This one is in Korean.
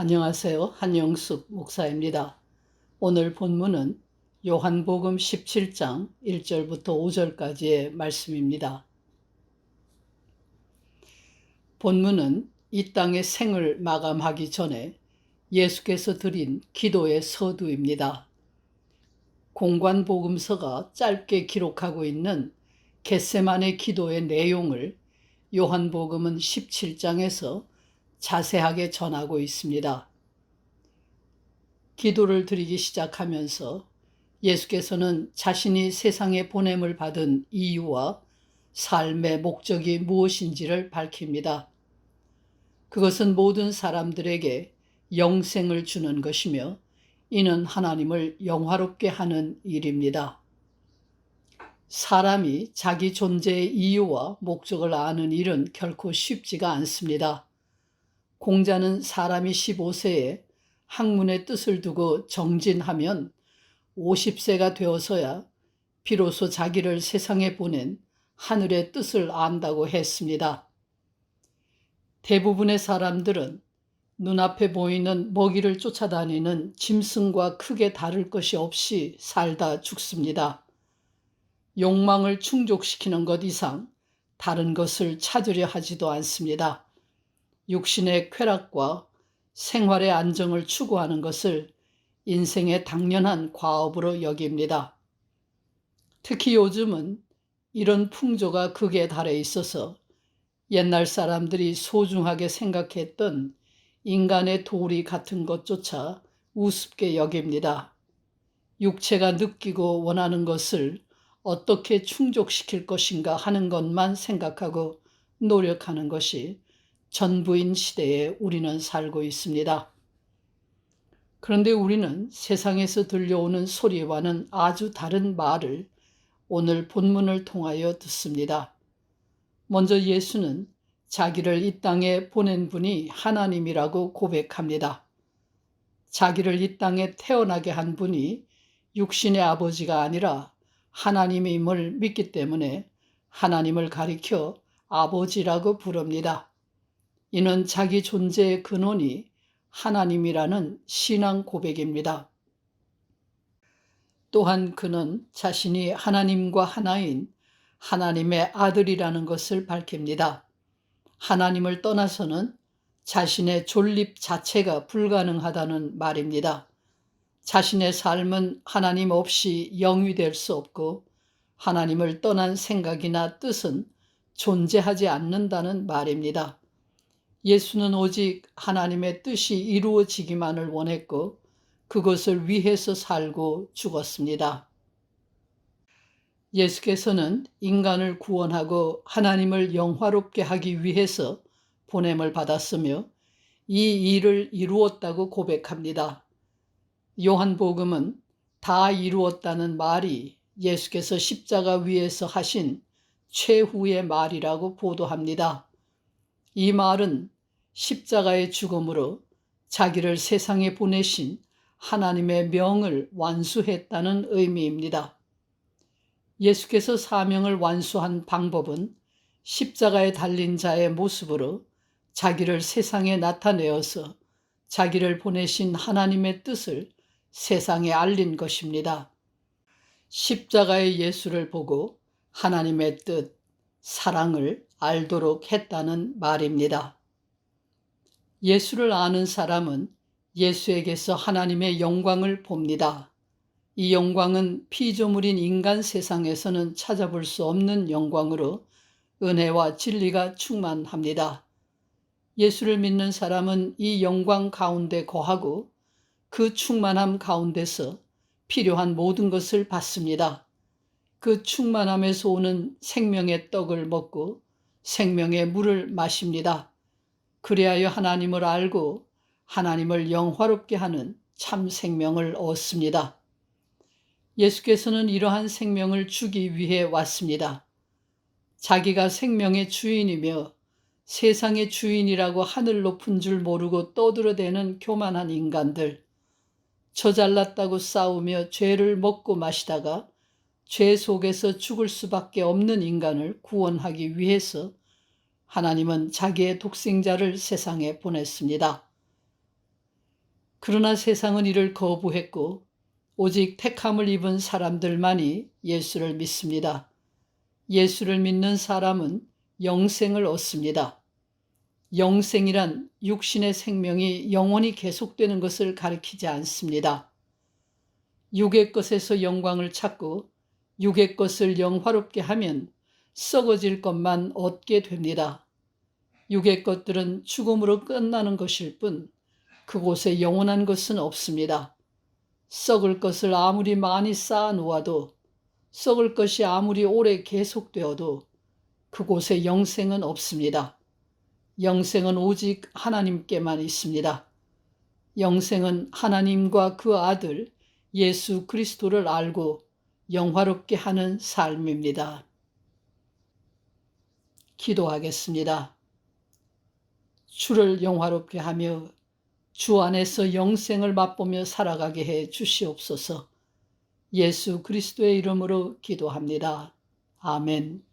안녕하세요. 한영숙 목사입니다. 오늘 본문은 요한복음 17장 1절부터 5절까지의 말씀입니다. 본문은 이 땅의 생을 마감하기 전에 예수께서 드린 기도의 서두입니다. 공관복음서가 짧게 기록하고 있는 겟세만의 기도의 내용을 요한복음은 17장에서 자세하게 전하고 있습니다. 기도를 드리기 시작하면서 예수께서는 자신이 세상에 보냄을 받은 이유와 삶의 목적이 무엇인지를 밝힙니다. 그것은 모든 사람들에게 영생을 주는 것이며 이는 하나님을 영화롭게 하는 일입니다. 사람이 자기 존재의 이유와 목적을 아는 일은 결코 쉽지가 않습니다. 공자는 사람이 15세에 학문의 뜻을 두고 정진하면 50세가 되어서야 비로소 자기를 세상에 보낸 하늘의 뜻을 안다고 했습니다. 대부분의 사람들은 눈앞에 보이는 먹이를 쫓아다니는 짐승과 크게 다를 것이 없이 살다 죽습니다. 욕망을 충족시키는 것 이상 다른 것을 찾으려 하지도 않습니다. 육신의 쾌락과 생활의 안정을 추구하는 것을 인생의 당연한 과업으로 여깁니다. 특히 요즘은 이런 풍조가 극에 달해 있어서 옛날 사람들이 소중하게 생각했던 인간의 도리 같은 것조차 우습게 여깁니다. 육체가 느끼고 원하는 것을 어떻게 충족시킬 것인가 하는 것만 생각하고 노력하는 것이 전부인 시대에 우리는 살고 있습니다. 그런데 우리는 세상에서 들려오는 소리와는 아주 다른 말을 오늘 본문을 통하여 듣습니다. 먼저 예수는 자기를 이 땅에 보낸 분이 하나님이라고 고백합니다. 자기를 이 땅에 태어나게 한 분이 육신의 아버지가 아니라 하나님임을 믿기 때문에 하나님을 가리켜 아버지라고 부릅니다. 이는 자기 존재의 근원이 하나님이라는 신앙 고백입니다. 또한 그는 자신이 하나님과 하나인 하나님의 아들이라는 것을 밝힙니다. 하나님을 떠나서는 자신의 존립 자체가 불가능하다는 말입니다. 자신의 삶은 하나님 없이 영위될 수 없고 하나님을 떠난 생각이나 뜻은 존재하지 않는다는 말입니다. 예수는 오직 하나님의 뜻이 이루어지기만을 원했고 그것을 위해서 살고 죽었습니다. 예수께서는 인간을 구원하고 하나님을 영화롭게 하기 위해서 보냄을 받았으며 이 일을 이루었다고 고백합니다. 요한복음은 다 이루었다는 말이 예수께서 십자가 위에서 하신 최후의 말이라고 보도합니다. 이 말은 십자가의 죽음으로 자기를 세상에 보내신 하나님의 명을 완수했다는 의미입니다. 예수께서 사명을 완수한 방법은 십자가에 달린 자의 모습으로 자기를 세상에 나타내어서 자기를 보내신 하나님의 뜻을 세상에 알린 것입니다. 십자가의 예수를 보고 하나님의 뜻, 사랑을 알도록 했다는 말입니다. 예수를 아는 사람은 예수에게서 하나님의 영광을 봅니다. 이 영광은 피조물인 인간 세상에서는 찾아볼 수 없는 영광으로 은혜와 진리가 충만합니다. 예수를 믿는 사람은 이 영광 가운데 거하고 그 충만함 가운데서 필요한 모든 것을 받습니다. 그 충만함에서 오는 생명의 떡을 먹고 생명의 물을 마십니다. 그리하여 하나님을 알고 하나님을 영화롭게 하는 참 생명을 얻습니다. 예수께서는 이러한 생명을 주기 위해 왔습니다. 자기가 생명의 주인이며 세상의 주인이라고 하늘 높은 줄 모르고 떠들어대는 교만한 인간들, 저 잘났다고 싸우며 죄를 먹고 마시다가 죄 속에서 죽을 수밖에 없는 인간을 구원하기 위해서 하나님은 자기의 독생자를 세상에 보냈습니다. 그러나 세상은 이를 거부했고 오직 택함을 입은 사람들만이 예수를 믿습니다. 예수를 믿는 사람은 영생을 얻습니다. 영생이란 육신의 생명이 영원히 계속되는 것을 가리키지 않습니다. 육의 것에서 영광을 찾고 육의 것을 영화롭게 하면 썩어질 것만 얻게 됩니다. 육의 것들은 죽음으로 끝나는 것일 뿐 그곳에 영원한 것은 없습니다. 썩을 것을 아무리 많이 쌓아 놓아도 썩을 것이 아무리 오래 계속되어도 그곳에 영생은 없습니다. 영생은 오직 하나님께만 있습니다. 영생은 하나님과 그 아들 예수 그리스도를 알고 영화롭게 하는 삶입니다. 기도하겠습니다. 주를 영화롭게 하며 주 안에서 영생을 맛보며 살아가게 해 주시옵소서. 예수 그리스도의 이름으로 기도합니다. 아멘.